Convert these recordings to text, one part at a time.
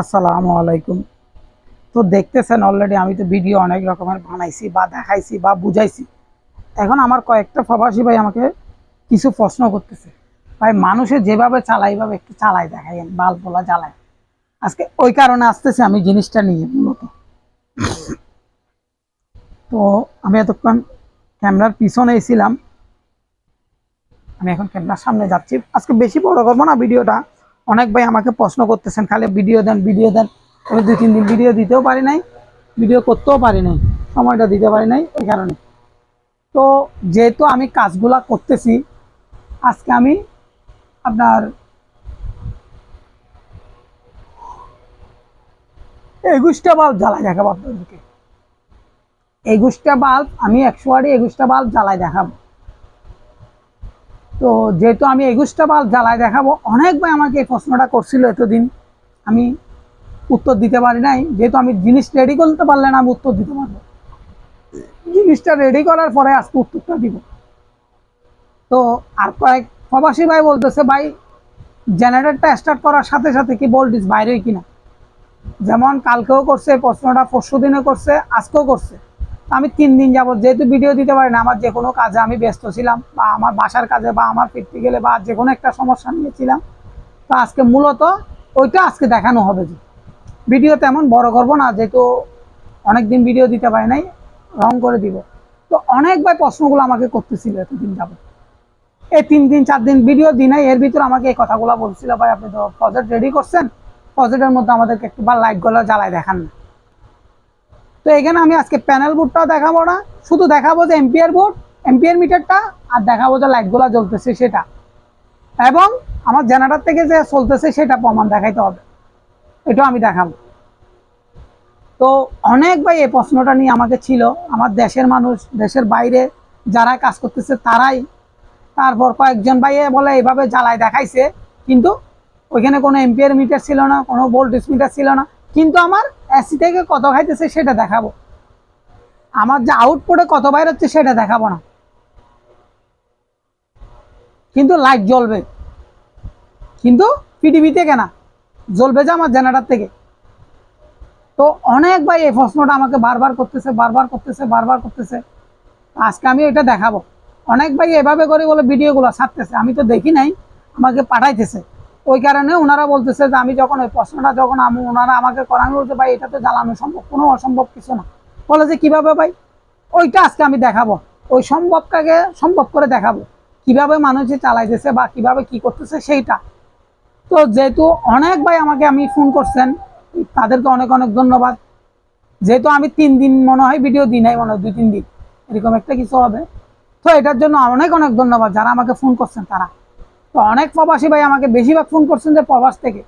আসসালামু আলাইকুম। তো দেখতেছেন অলরেডি আমি তো ভিডিও অনেক রকমের বানাইছি বা দেখাইছি বা বুঝাইছি। এখন আমার কয়েকটা প্রবাসী ভাই আমাকে কিছু প্রশ্ন করতেছে। ভাই, মানুষে যেভাবে চালায় একটু চালাই দেখাইন বাল পোলা জ্বালায়। আজকে ওই কারণে আসতেছে আমি জিনিসটা নিয়ে মূলত। তো আমি এতক্ষণ ক্যামেরার পিছনে ছিলাম। আমি এখন ক্যামেরার সামনে যাচ্ছি। আজকে বেশি বড় করব না ভিডিওটা। অনেক ভাই আমাকে প্রশ্ন করতেছেন, খালি ভিডিও দেন ভিডিও দেন। আমি দুই, তিন দিন ভিডিও দিতেও পারি নাই ভিডিও করতেও পারি নাই, সময়টা দিতে পারি নাই এই কারণে। তো যেহেতু আমি কাজগুলা করতেছি, আজকে আমি আপনার একুশটা বাল্ব জ্বালাই দেখাবো আপনাদেরকে। একুশটা বাল্ব, আমি একশো আড়ি একুশটা বাল্ব জ্বালাই দেখাবো। তো যেহেতু আমি একুশটা বাল্ব জ্বালায় দেখাবো, অনেক ভাই আমাকে এই প্রশ্নটা করছিল এতদিন। আমি উত্তর দিতে পারি নাই। যেহেতু আমি জিনিস রেডি করতে পারলে না, আমি উত্তর দিতে পারব। জিনিসটা রেডি করার পরে আজকে উত্তরটা দিব। তো আর কয়েক প্রবাসী ভাই বলতেছে, ভাই জেনারেটরটা স্টার্ট করার সাথে সাথে কি ভোল্টেজ বাইরে কিনা? যেমন কালকেও করছে প্রশ্নটা পরশু দিনে করছে, আজকেও করছে। আমি তিন দিন যাবত যেহেতু ভিডিও দিতে পারি না, আমার যে কোনো কাজে আমি ব্যস্ত ছিলাম, বা আমার বাসার কাজে, বা আমার ফিরতে গেলে, বা যে কোনো একটা সমস্যা নিয়েছিলাম, তো আজকে মূলত ওইটা আজকে দেখানো হবে যে। ভিডিও তেমন বড় করব না, যেহেতু অনেক দিন ভিডিও দিতে পারি নাই, রং করে দিব। তো অনেকবার প্রশ্নগুলো আমাকে করতেছিল এতদিন যাব এই তিন দিন, চার দিন ভিডিও দিই নাই, এর ভিতরে আমাকে এই কথাগুলো বলছিল, ভাই, আপনি তো প্রজেক্ট রেডি করছেন প্রজেক্টের মধ্যে আমাদেরকে একটু বা লাইটগুলো জ্বালায় দেখান না। তো এখানে আমি আজকে প্যানেল বোর্ডটাও দেখাবো না, শুধু দেখাবো যে এম্পিয়ার বোর্ড এম্পিয়ার মিটারটা আর দেখাবো যে লাইটগুলো জ্বলতেছে সেটা। এবং আমার জেনারেটর থেকে যে চলতেছে সেটা প্রমাণ দেখাইতে হবে। এটাও আমি দেখাবো। তো অনেক ভাই এই প্রশ্নটা নিয়ে আমাকে ছিল, আমার দেশের মানুষ, দেশের বাইরে যারা কাজ করতেছে তারাই। তারপর কয়েকজন ভাই বলে, এইভাবে জ্বালায় দেখাইছে। কিন্তু ওইখানে কোনো এম্পিয়ার মিটার ছিল না, কোনো ভোল্টেজ মিটার ছিল না। কিন্তু আমার এসি থেকে কত খাইতেছে সেটা দেখাবো। আমার যে আউটপুটে কত বাইর হচ্ছে সেটা দেখাবো না। কিন্তু লাইট জ্বলবে। কিন্তু পিটিভি থেকে না, জ্বলবে যে আমার জেনারেটর থেকে। তো অনেক ভাই এই প্রশ্নটা আমাকে বারবার করতেছে বারবার করতেছে বারবার করতেছে। আজকে আমি এটা দেখাবো। অনেক ভাই এভাবে করে বলে ভিডিওগুলো ছাড়তেছে। আমি তো দেখি নাই, আমাকে পাঠাইতেছে। ওই কারণে ওনারা বলতেছে যে আমি যখন ওই প্রশ্নটা যখন আমি ওনারা আমাকে করা আমি ভাই, এটা তো জ্বালানো সম্ভব, কোনো অসম্ভব কিছু না। বলে যে, কীভাবে ভাই? ওইটা আজকে আমি দেখাবো। ওই সম্ভবটাকে সম্ভব করে দেখাবো। কীভাবে মানুষে চালাইতেছে বা কীভাবে কি করতেছে সেইটা। তো যেহেতু অনেক ভাই আমাকে, আমি ফোন করছেন, তাদেরকে অনেক অনেক ধন্যবাদ। যেহেতু আমি তিন দিন মনে হয় ভিডিও দিই নাই, মনে হয় দুই, তিন দিন, এরকম একটা কিছু হবে। তো এটার জন্য অনেক অনেক ধন্যবাদ যারা আমাকে ফোন করছেন, তারা। তো অনেক প্রবাসী ভাই আমাকে বেশিরভাগ ফোন করছেন যে প্রবাস থেকে।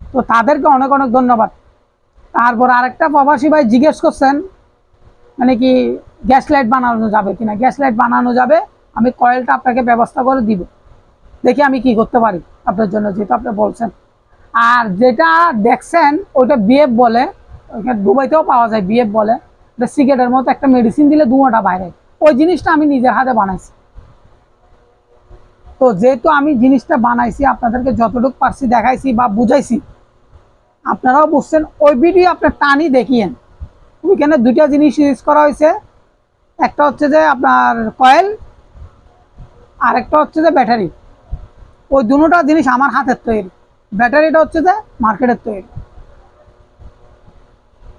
তো তাদেরকে অনেক অনেক ধন্যবাদ। তারপর আরেকটা প্রবাসী ভাই জিজ্ঞেস করছেন মানে কি গ্যাস লাইট বানানো যাবে কিনা? গ্যাস লাইট বানানো যাবে, আমি কয়েলটা আপনাকে ব্যবস্থা করে দিব। দেখি আমি কি করতে পারি আপনার জন্য যেটা আপনি বলছেন। আর যেটা দেখছেন, ওইটা বিএফ বলে, ওইখানে দুবাইতেও পাওয়া যায় বিএফ বলে। সিগারেটের মতো একটা মেডিসিন দিলে ধোঁয়াটা বাইরে। ওই জিনিসটা আমি নিজের হাতে বানাইছি। তো যেহেতু আমি জিনিসটা বানাইছি, আপনাদেরকে যতটুকু পারছি দেখাইছি বা বুঝাইছি, আপনারাও বুঝছেন, ওই ভিডিও আপনার টানি দেখিয়েন। ওইখানে দুইটা জিনিস ইউজ করা হয়েছে। একটা হচ্ছে যে আপনার কয়েল আর একটা হচ্ছে যে ব্যাটারি ওই দুটোটা জিনিস আমার হাতের তৈরি। ব্যাটারিটা হচ্ছে যে মার্কেটের তৈরি।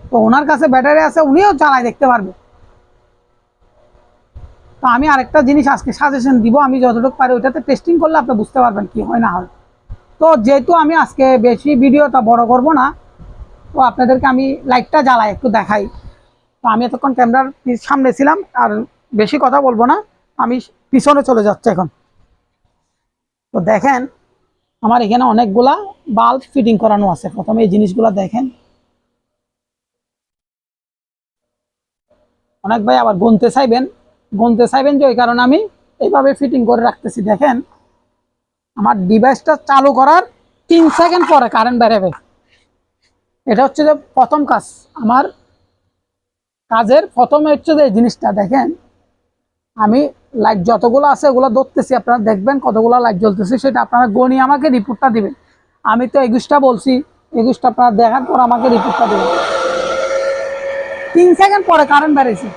তো ওনার কাছে ব্যাটারি আছে, উনিও চালায় দেখতে পারবে। তো আমি আরেকটা জিনিস আজকে সাজেশন দিব, আমি যতটুকু পারি ওইটাতে টেস্টিং করলে আপনি বুঝতে পারবেন কি হয় না হয়। তো যেহেতু আমি আজকে বেশি ভিডিওটা বড় করব না, তো আপনাদেরকে আমি লাইটটা জ্বালাই, একটু দেখাই। তো আমি এতক্ষণ ক্যামেরার সামনে ছিলাম, আর বেশি কথা বলব না, আমি পিছনে চলে যাচ্ছে এখন। তো দেখেন, আমার এখানে অনেকগুলা বাল্ব ফিটিং করানো আছে। প্রথমে এই জিনিসগুলা দেখেন। অনেক ভাই আবার গুনতে চাইবেন গুনতে চাইবেন যে ওই কারণে আমি এইভাবে ফিটিং করে রাখতেছি। দেখেন, আমার ডিভাইসটা চালু করার তিন সেকেন্ড পরে কারেন্ট বেরোবে। এটা হচ্ছে যে প্রথম কাজ। আমার কাজের প্রথমে হচ্ছে যে এই জিনিসটা, দেখেন, আমি লাইট যতগুলো আছে ওগুলো ধরতেছি। আপনারা দেখবেন কতগুলো লাইট জ্বলতেছে, সেটা আপনারা গণি আমাকে রিপোর্টটা দিবেন। আমি তো একুশটা বলছি, একুশটা আপনারা দেখার পর আমাকে রিপোর্টটা দেবেন। তিন সেকেন্ড পরে কারেন্ট বেড়েছে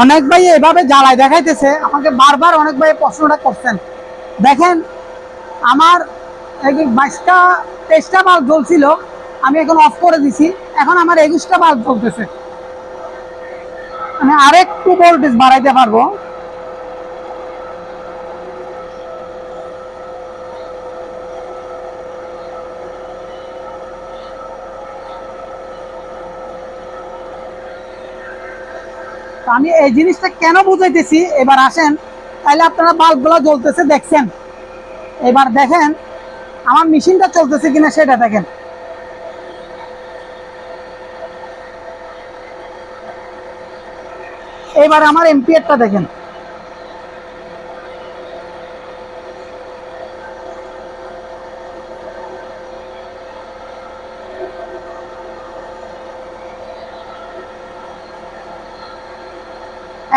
অনেক ভাই এভাবে জ্বালায় দেখাইতেছে। আমাকে বারবার অনেক ভাই প্রশ্নটা করছেন। দেখেন, আমার বাইশটা, তেইশটা বাল্ব জ্বলছিল, আমি এখন অফ করে দিছি। এখন আমার একুশটা বাল্ব জ্বলতেছে। আমি আরেকটু ভোল্টেজ বাড়াইতে পারব। আমি এই জিনিসটা কেন বুঝাইতেছি? এবার আসেন তাহলে আপনারা বাল্বগুলো জ্বলতেছে, দেখছেন? এবার দেখেন, আমার মেশিনটা চলতেছে কিনা সেটা দেখেন। এবার আমার এমপিএরটা দেখেন।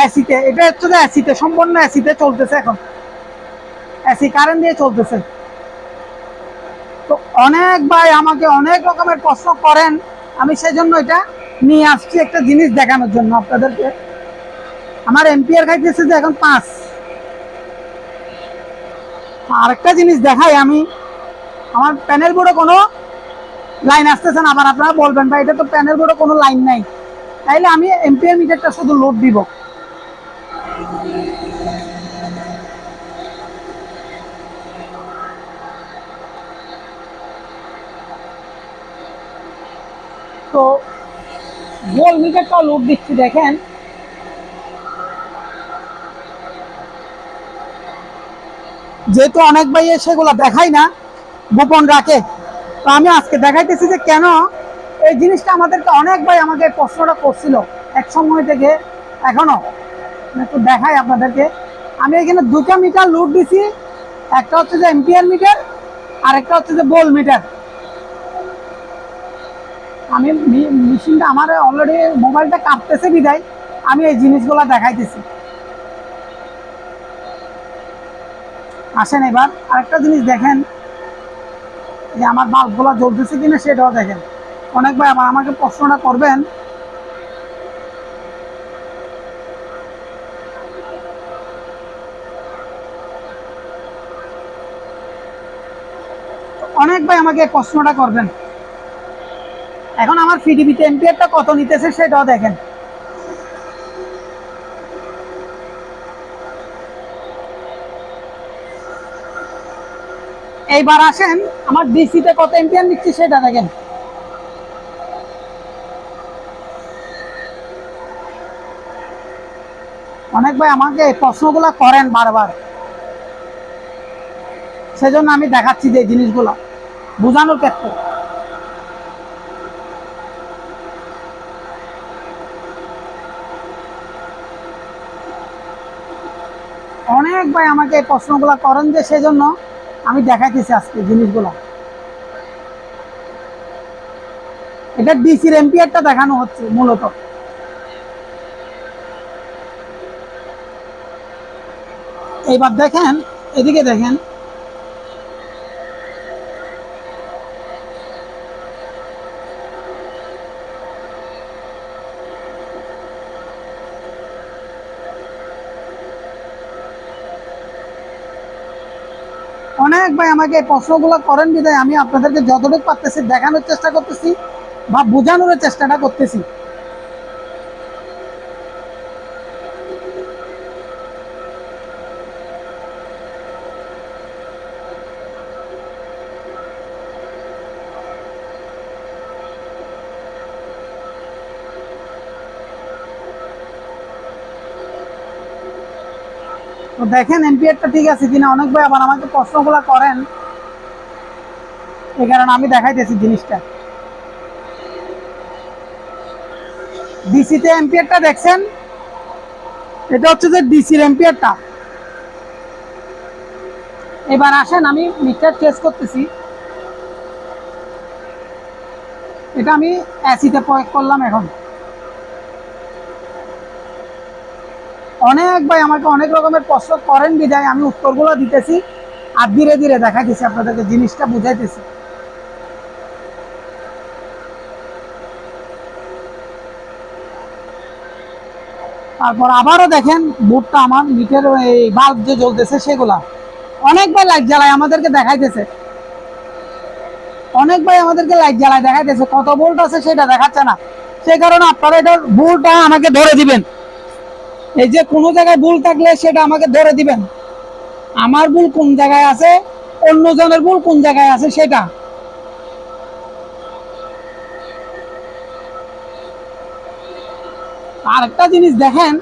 অ্যাসিতে এটা হচ্ছে যে অ্যাসিতে সম্পূর্ণ অ্যাসিতে চলতেছে এখন। অ্যাসি কারেন্ট দিয়ে চলতেছে। তো অনেক ভাই আমাকে অনেক রকমের প্রশ্ন করেন, আমি সেই জন্য এটা নিয়ে আসছি একটা জিনিস দেখানোর জন্য আপনাদেরকে। আমার এমপিআর খাইতেছে যে এখন পাঁচ। আরেকটা জিনিস দেখাই আমি। আমার প্যানেল বোর্ডে কোনো লাইন আসতেছে না, আবার আপনারা বলবেন, ভাই, এটা তো প্যানেল বোর্ডে কোনো লাইন নাই। তাইলে আমি এমপিআর মিটারটা শুধু লোড দিব তো গোল মিটারটা লোড দিচ্ছি দেখেন। যেহেতু অনেক ভাই সেগুলো দেখাই না, গোপন রাখে। তো আমি আজকে দেখাইতেছি যে কেন এই জিনিসটা আমাদেরকে অনেক ভাই আমাকে প্রশ্নটা করছিল এক সময় থেকে, এখনও। একটু দেখাই আপনাদেরকে। আমি এখানে দুটা মিটার লুট দিছি, একটা হচ্ছে যে এম্পিয়ার মিটার আর একটা হচ্ছে যে বোল মিটার আমি মেশিনটা আমার অলরেডি মোবাইলটা কাঁপতেছে বিদায় আমি এই জিনিসগুলো দেখাইতেছি। আসেন এবার, আরেকটা জিনিস দেখেন। যে আমার বাল্বগুলো জ্বলতেছে কিনা সেটাও দেখেন। অনেক ভাই আবার আমাকে প্রশ্নটা করবেন। অনেক ভাই আমাকে প্রশ্নটা করবেন। এখন আমার পিডিবিতে এম্পিয়ারটা কত নিতেছে সেটাও দেখেন। এইবার আসেন, আমার ডিসিতে কত এম্পিয়ার নিচ্ছি সেটা দেখেন। অনেক ভাই আমাকে প্রশ্নগুলো করেন বারবার। সেজন্য আমি দেখাচ্ছি যে জিনিসগুলো, বোঝানোর ক্ষেত্রে। অনেক ভাই আমাকে এই প্রশ্নগুলো করেন যে সেজন্য আমি দেখাইতেছি আজকে জিনিসগুলো। এটা ডিসির এম্পিয়ারটা দেখানো হচ্ছে মূলত। এইবার দেখেন, এদিকে দেখেন অনেক ভাই আমাকে এই প্রশ্নগুলো করেন বিদায় আমি আপনাদেরকে যতটুকু পারতেছি দেখানোর চেষ্টা করতেছি বা বোঝানোর চেষ্টাটা করতেছি। তো দেখেন এমপিআরটা ঠিক আছে কিনা? অনেক ভাই আবার আমাকে প্রশ্নগুলো করেন। এই কারণে আমি দেখাইতেছি জিনিসটা। ডিসিতে এমপিআরটা দেখছেন? এটা হচ্ছে যে ডিসির এমপিআরটা এবার আসেন, আমি মিটার চেস করতেছি। এটা আমি অ্যাসিতে প্রয়োগ করলাম এখন। অনেক ভাই আমাকে অনেক রকমের প্রশ্ন করেন বিদায় আমি উত্তরগুলো দিতেছি আর ধীরে ধীরে দেখা দেখাইতেছি আপনাদেরকে জিনিসটা বুঝাইতেছি। তারপর আবারও দেখেন, বুটটা আমার মিটের এই বাল্ব যে জ্বলতেছে সেগুলা। অনেকবার লাইট জ্বালায়, আমাদেরকে দেখাইতেছে। অনেক ভাই আমাদেরকে লাইট জ্বালায়, দেখাইতেছে। কত ভোল্ট আছে সেটা দেখাচ্ছে না। সেই কারণে আপনারা এটার ভুলটা আমাকে ধরে দিবেন। এই যে কোনো জায়গায় ভুল থাকলে সেটা আমাকে ধরে দিবেন। আমার ভুল কোন জায়গায় আছে অন্য জনের ভুল কোন জায়গায় আছে সেটা। আরেকটা জিনিস দেখেন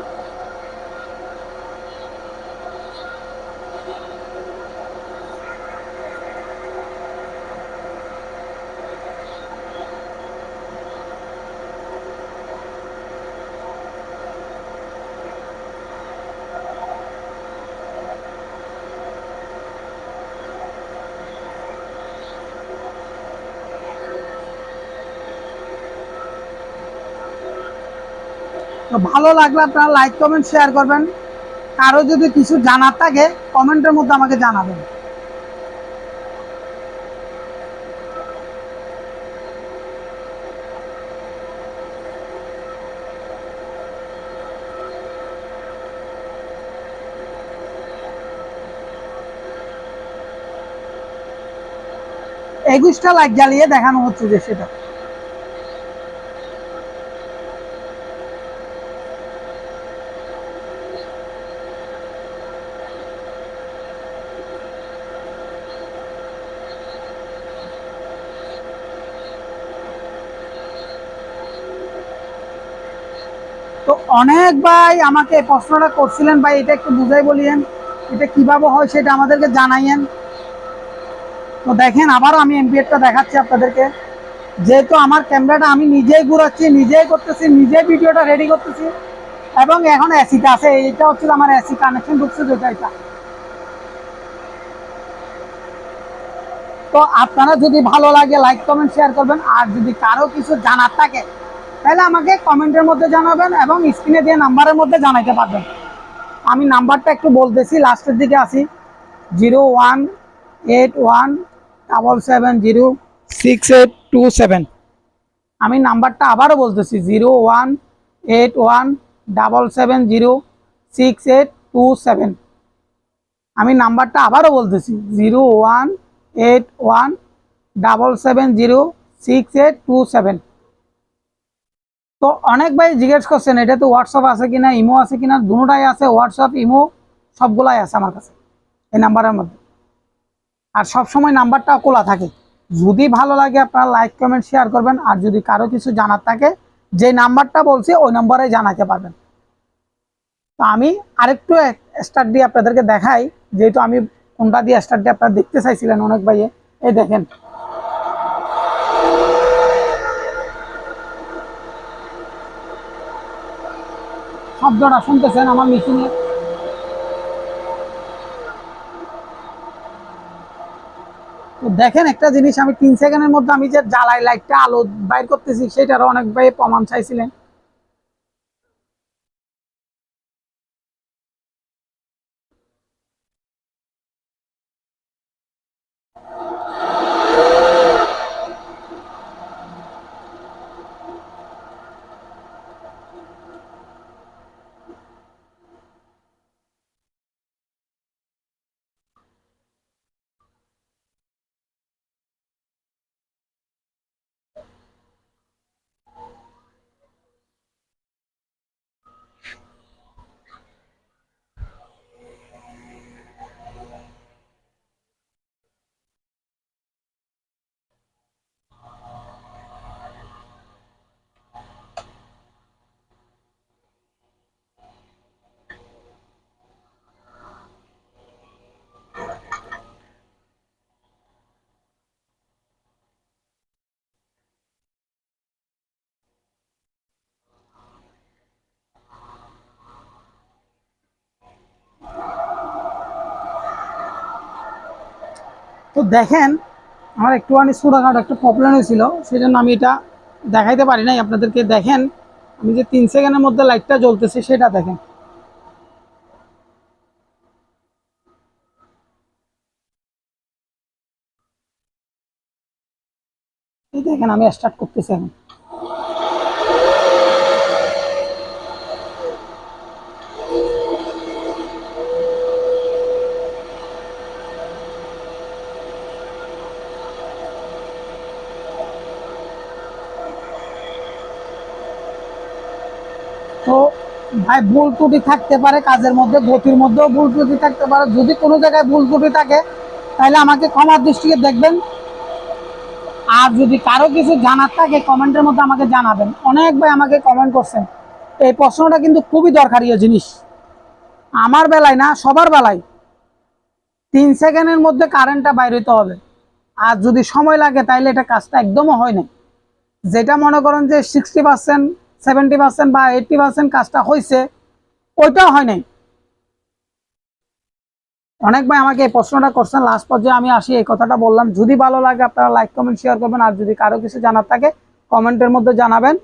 তো ভালো লাগলে আপনারা লাইক কমেন্ট শেয়ার করবেন। কারও যদি কিছু জানার থাকে, কমেন্টের মধ্যে আমাকে জানাবেন। একুশটা লাইট জ্বালিয়ে দেখানো হচ্ছে যে সেটা। অনেক ভাই আমাকে প্রশ্নটা করছিলেন, ভাই এটা একটু বুঝাই বলিয়েন, এটা কীভাবে হয় সেটা আমাদেরকে জানাইয়েন। তো দেখেন, আবারও আমি এমপিএরটা দেখাচ্ছি আপনাদেরকে। যেহেতু আমার ক্যামেরাটা আমি নিজেই ঘুরাচ্ছি, নিজেই করতেছি, নিজেই ভিডিওটা রেডি করতেছি, এবং এখন এসিটা আছে, এইটা হচ্ছে আমার এসি কানেকশন ঢুকছে যেটা এটা। তো আপনারা যদি ভালো লাগে লাইক কমেন্ট শেয়ার করবেন, আর যদি কারও কিছু জানার থাকে তাহলে আমাকে কমেন্টের মধ্যে জানাবেন এবং স্ক্রিনে দিয়ে নাম্বারের মধ্যে জানাইতে পারবেন। আমি নাম্বারটা একটু বলতেছি লাস্টের দিকে আসি zero one eight one double seven zero six eight two seven. আমি নাম্বারটা আবারও বলতেছি, zero one eight one double seven zero six eight two seven. আমি নাম্বারটা আবারও বলতেছি, zero one eight one double seven zero six eight two seven. তো অনেক ভাই জিজ্ঞেস করছেন, এটা তো হোয়াটসঅ্যাপ আছে কিনা, ইমো আছে কিনা? দুটাই আছে হোয়াটসঅ্যাপ ইমো সবগুলাই আছে আমার কাছে, এই নাম্বারের মধ্যে। আর সব সময় নাম্বারটা খোলা থাকে। যদি ভালো লাগে আপনারা লাইক, কমেন্ট, শেয়ার করবেন। আর যদি কারও কিছু জানার থাকে, যে নাম্বারটা বলছি, ওই নাম্বারে জানাতে পারবেন। তো আমি আরেকটু স্টার্ট দিয়ে আপনাদেরকে দেখাই, যেহেতু আমি কোনটা দিয়ে স্টার্ট দিয়ে আপনারা দেখতে চাইছিলেন অনেক ভাইয়ে। এই দেখেন শব্দটা শুনতেছেন আমার মেশিনে? তো দেখেন একটা জিনিস, আমি তিন সেকেন্ডের মধ্যে আমি যে জ্বালাই লাইটটা, আলো বাইর করতেছি, সেটারও অনেক ভাই প্রমাণ চাইছিলেন। তো দেখেন, আমার একটুখানি ছোটোখাটো একটা প্রবলেম হয়েছিল সেই জন্য আমি এটা দেখাইতে পারি নাই, আপনাদেরকে দেখেন, আমি যে তিন সেকেন্ডের মধ্যে লাইটটা জ্বলতেছে সেটা দেখেন। এই দেখেন, আমি স্টার্ট করতেছি এখন তো ভাই, ভুল ত্রুটি থাকতে পারে, কাজের মধ্যে, গতির মধ্যেও ভুল ত্রুটি থাকতে পারে। যদি কোনো জায়গায় ভুল ত্রুটি থাকে, তাহলে আমাকে ক্ষমার দৃষ্টিকে দেখবেন। আর যদি কারও কিছু জানার থাকে, কমেন্টের মধ্যে আমাকে জানাবেন। অনেক ভাই আমাকে কমেন্ট করছেন। এই প্রশ্নটা কিন্তু খুবই দরকারিও জিনিস। আমার বেলায় না, সবার বেলায় তিন সেকেন্ডের মধ্যে কারেন্টটা বাইর হইতে হবে। আর যদি সময় লাগে, তাহলে এটা কাজটা একদমও হয় না যেটা মনে করেন যে সিক্সটি পার্সেন্ট সেভেন্টি পার্সেন্ট বা এইটটি পার্সেন্ট কাজটা হয়েছে ওইটাও হয় নাই। অনেক ভাই আমাকে এই প্রশ্নটা করছেন লাস্ট পর্যায়ে আমি আসি, এই কথাটা বললাম। যদি ভালো লাগে আপনারা লাইক কমেন্ট শেয়ার করবেন, আর যদি কারও কিছু জানার থাকে, কমেন্টের মধ্যে জানাবেন।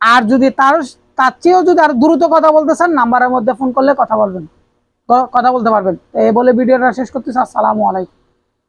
আর যদি তার তার চেয়েও যদি আর দ্রুত কথা বলতে চান নাম্বারের মধ্যে ফোন করলে কথা বলবেন। কথা বলতে পারবেন। এই বলে ভিডিওটা শেষ করতেছি, আসসালামু আলাইকুম।